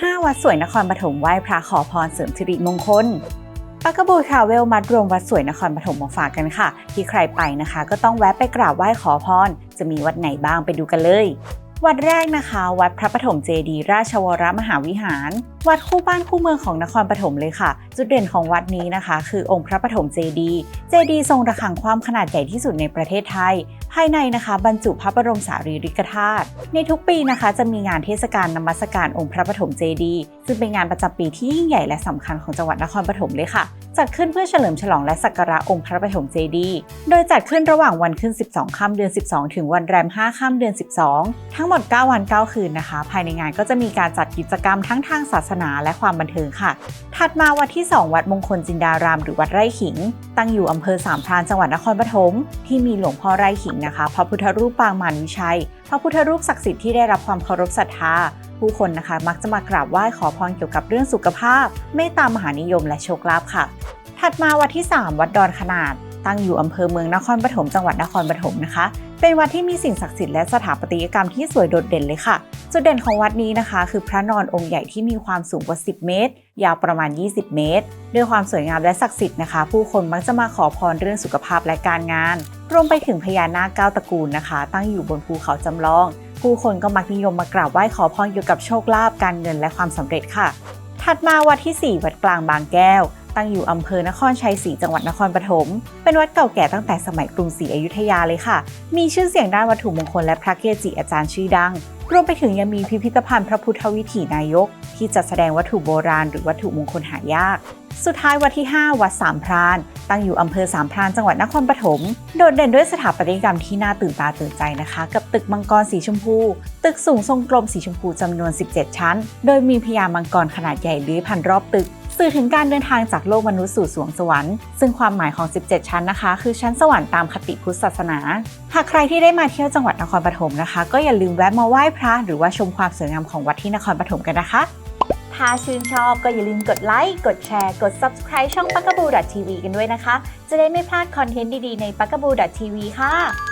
5 วัดสวยนครปฐมไหว้พระขอพรเสริมสิริมงคลปากกระบูทราเวลมัดรวมวัดสวยนครปฐมมาฝากกันค่ะ ที่ใครไปนะคะ ก็ต้องแวะไปกราบไหว้ขอพร จะมีวัดไหนบ้างไปดูกันเลย วัดแรกนะคะ วัดพระปฐมเจดี ราชวรมหาวิหารวัดคู่บ้านคู่เมืองของนครปฐมเลยค่ะ จุดเด่นของวัดนี้นะคะ คือองค์พระปฐมเจดีย์เจดีย์ทรงระฆังความขนาดใหญ่ที่สุดในประเทศไทย ภายในนะคะ บรรจุพระบรมสารีริกธาตุในทุกปีนะคะ จะมีงานเทศกาลนมัสการองค์พระปฐมเจดีย์ซึ่งเป็นงานประจำปีที่ยิ่งใหญ่และสำคัญของจังหวัดนครปฐมเลยค่ะ จัดขึ้นเพื่อเฉลิมฉลองและสักการะองค์พระปฐมเจดีย์โดยจัดขึ้นระหว่างวันขึ้น 12ค่ำเดือน 12 ถึงวันแรม 5ค่ำเดือน 12 ทั้งหมด 9 วัน 9 คืนนะคะ ภายในงานก็จะมีการจัดกิจกรรมทั้งทางศาสนาและความบันเทิงค่ะ ถัดมาวัดที่ 2 วัดมงคลจินดาราม หรือวัดไร่ขิง ตั้งอยู่อำเภอสามพรานจังหวัดนครปฐมที่มีหลวงพ่อไร่ขิงนะคะพระพุทธรูปปางมารวิชัย พระพุทธรูปศักดิ์สิทธิ์ที่ได้รับความเคารพศรัทธาผู้คนนะคะ มักจะมากราบไหว้ขอพรเกี่ยวกับเรื่องสุขภาพเมตตามหานิยมและโชคลาภค่ะ ถัดมาวัดที่ 3 วัดดอนขนาด ตั้งอยู่อำเภอเมืองนครปฐมจังหวัดนครปฐมนะคะเป็นวัดที่มีสิ่งศักดิ์สิทธิ์และสถาปัตยกรรมที่สวยโดดเด่นเลยค่ะ จุดเด่นของวัดนี้นะคะ คือพระนอนองค์ใหญ่ที่มีความสูงกว่า 10 เมตร ยาวประมาณ 20 เมตร ด้วยความสวยงามและศักดิ์สิทธิ์นะคะ ผู้คนมักจะมาขอพรเรื่องสุขภาพและการงาน รวมไปถึงพญานาคเก้าตระกูลนะคะ ตั้งอยู่บนภูเขาจำลอง ผู้คนก็มักนิยมมากราบไหว้ขอพรเกี่ยวกับโชคลาภการเงินและความสำเร็จค่ะ ถัดมาวัดที่ 4 วัดกลางบางแก้ว ตั้งอยู่อำเภอนครชัยศรีจังหวัดนครปฐม เป็นวัดเก่าแก่ตั้งแต่สมัยกรุงศรีอยุธยาเลยค่ะ มีชื่อเสียงด้านวัตถุมงคลและพระเกจิอาจารย์ชื่อดัง รวมไปถึงยังมีพิพิธภัณฑ์พระพุทธวิถีนายก ที่จัดแสดงวัตถุโบราณหรือวัตถุมงคลหายาก สุดท้ายวัดที่ 5 วัดสามพราน ตั้งอยู่อำเภอสามพรานจังหวัดนครปฐม โดดเด่นด้วยสถาปัตยกรรมที่น่าตื่นตาตื่นใจนะคะ กับตึกมังกรสีชมพู ตึกสูงทรงกลมสีชมพูจำนวน 17 ชั้น โดยมีพญามังกรขนาดใหญ่เลื้อยผ่านรอบตึก สื่อถึงการเดินทางจากโลกมนุษย์สู่สวงสวรรค์ ซึ่งความหมายของ 17 ชั้นนะคะ คือชั้นสวรรค์ตามคติพุทธศาสนา หากใครที่ได้มาเที่ยวจังหวัดนครปฐมนะคะ ก็อย่าลืมแวะมาไหว้พระ หรือว่าชมความสวยงามของวัดที่นครปฐมกันนะคะ ถ้าชื่นชอบก็อย่าลืมกดไลค์ กดแชร์ กด subscribe ช่องปักกบูดทีวีกันด้วยนะคะ จะได้ไม่พลาดคอนเทนต์ดีๆในปักกบูดทีวีค่ะ